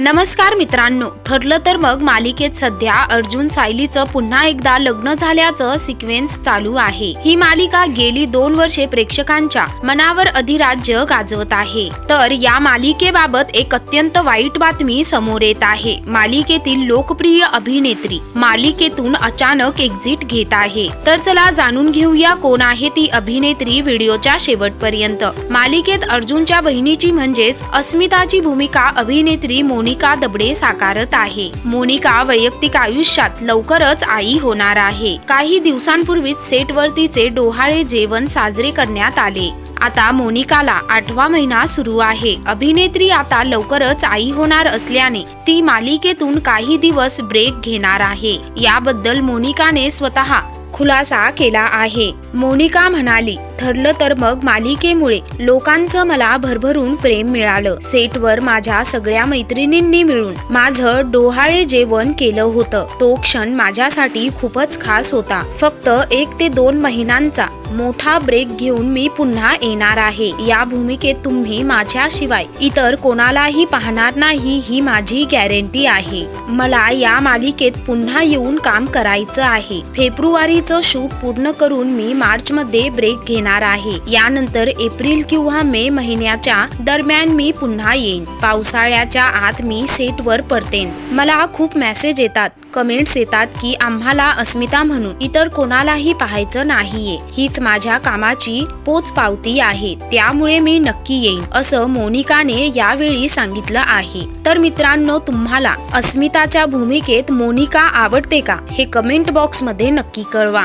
नमस्कार मित्रांनो. ठरलं तर मग मालिकेत सध्या अर्जुन सायलीचं पुन्हा एकदा लग्न झाल्याचं सिक्वेन्स चालू आहे. ही मालिका गेली दोन वर्षे प्रेक्षकांच्या मनावर अधिराज्य गाजवत आहे. तर या मालिकेबाबत एक अत्यंत वाईट बातमी समोर येत आहे. मालिकेतील लोकप्रिय अभिनेत्री मालिकेतून अचानक एक्झिट घेत आहे. तर चला जाणून घेऊया कोण आहे ती अभिनेत्री व्हिडिओच्या शेवटपर्यंत. मालिकेत अर्जुनच्या बहिणीची म्हणजेच अस्मिताची भूमिका अभिनेत्री मोनिका दबडे साकारत आहे. मोनिका वैयक्तिक आयुष्यात लवकरच आई होणार आहे. काही दिवसांपूर्वीच सेटवर तिचे डोहाळे जेवण साजरे करण्यात आले. आता मोनिकाला आठवा महिना सुरू आहे. अभिनेत्री आता लवकरच आई होणार असल्याने ती मालिकेतून काही दिवस ब्रेक घेणार आहे. याबद्दल मोनिकाने स्वतः खुलासा केला आहे. मोनिका म्हणाली ठरलं तर मग मालिकेमुळे लोकांचं मला भरभरून प्रेम मिळालं. सेटवर माझ्या सगळ्या मैत्रिणींनी मिळून माझं डोहाळे जेवण केलं होतं. तो क्षण माझ्यासाठी खूपच खास होता. फक्त एक ते दोन महिन्यांचा मोठा ब्रेक घेऊन मी पुन्हा येणार आहे. या भूमिकेत तुम्ही माझ्याशिवाय इतर कोणालाही पाहणार नाही ही माझी गॅरंटी आहे. मला या मालिकेत पुन्हा येऊन काम करायचं आहे. फेब्रुवारीचं शूट पूर्ण करून मी मार्च मध्ये ब्रेक घेणार आहे. यानंतर एप्रिल किंवा मे महिन्याच्या दरम्यान मी पुन्हा येईन. पावसाळ्याच्या आत मी सेटवर परतेन. मला खूप मेसेज येतात कमेंट्स येतात की आम्हाला अस्मिता म्हणून. इतर कोणालाही पाहायचं नाहीये. हीच माझ्या कामाची पोच पावती आहे. त्यामुळे मी नक्की येईन असं मोनिकाने यावेळी सांगितलं आहे. तर मित्रांनो तुम्हाला अस्मिताच्या भूमिकेत मोनिका आवडते का? हे कमेंट बॉक्समध्ये नक्की कळवा.